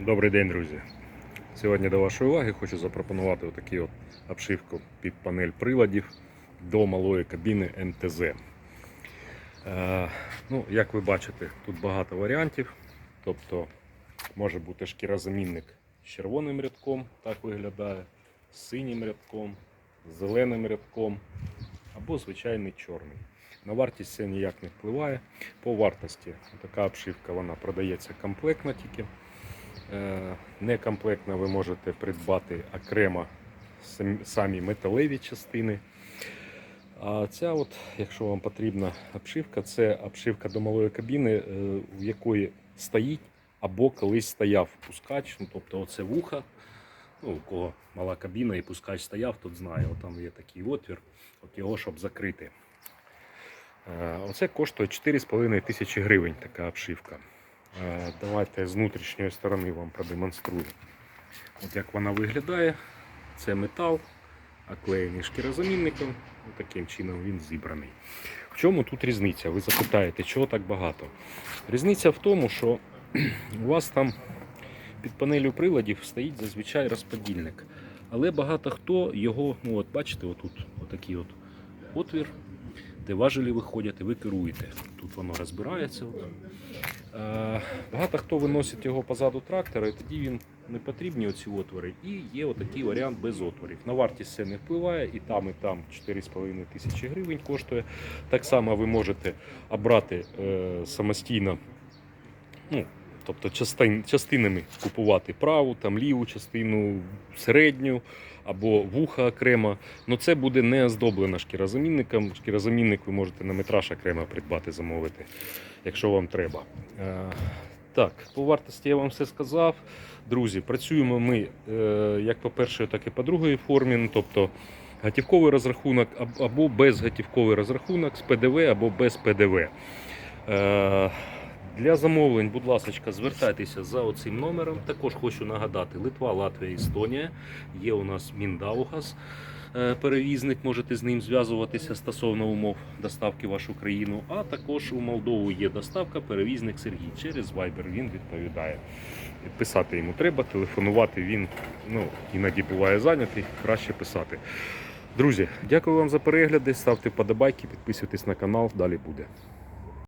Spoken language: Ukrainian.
Добрий день, друзі. Сьогодні до вашої уваги хочу запропонувати отакі от обшивку під панель приладів до малої кабіни МТЗ. Е, ну, як ви бачите, тут багато варіантів. Тобто може бути шкірозамінник з червоним рядком, так виглядає, з синім рядком, з зеленим рядком або звичайний чорний. На вартість це ніяк не впливає. По вартості така обшивка вона продається комплектно тільки. Е, Некомплектно ви можете придбати окремо самі металеві частини. А ця, от, якщо вам потрібна обшивка, це обшивка до малої кабіни, е, в якої стоїть або колись стояв пускач. Ну, тобто оце вуха. Ну, у кого мала кабіна і пускач стояв, тут знає, там є такий отвір, от його щоб закрити. Е, Оце коштує 4,5 тисячі гривень така обшивка. Е, Давайте з внутрішньої сторони вам продемонструю. От як вона виглядає. Це метал, оклеєний шкірозамінником. Таким чином він зібраний. В чому тут різниця? Ви запитаєте, чого так багато? Різниця в тому, що у вас там під панелю приладів стоїть зазвичай розподільник. Але багато хто його, ну от бачите, отут отакий от отвір, де важелі виходять, і ви керуєте. Тут воно розбирається. От. Е, Багато хто виносить його позаду трактора, і тоді він не потрібні оці отвори. І є отакий варіант без отворів. На вартість це не впливає, і там, і там 4,5 тисячі гривень коштує. Так само ви можете обрати е, самостійно, ну, тобто частин, частинами купувати праву, там ліву частину, середню або вуха окремо. Ну це буде не оздоблено шкірозамінником. Шкірозамінник ви можете на метраж окремо придбати, замовити, якщо вам треба. Е, Так, по вартості я вам все сказав. Друзі, працюємо ми е, як по першої, так і по другої формі. Ну, Тобто готівковий розрахунок або безготівковий розрахунок з ПДВ або без ПДВ. Для замовлень, будь ласка, звертайтеся за оцим номером. Також хочу нагадати: Литва, Латвія, Естонія. Є у нас Міндаугас. е, Перевізник, можете з ним зв'язуватися стосовно умов доставки в вашу країну. А також у Молдову є доставка, перевізник Сергій через Viber. Він відповідає. Писати йому треба, телефонувати він ну, іноді буває зайнятий, краще писати. Друзі, дякую вам за перегляди. Ставте вподобайки, підписуйтесь на канал, далі буде.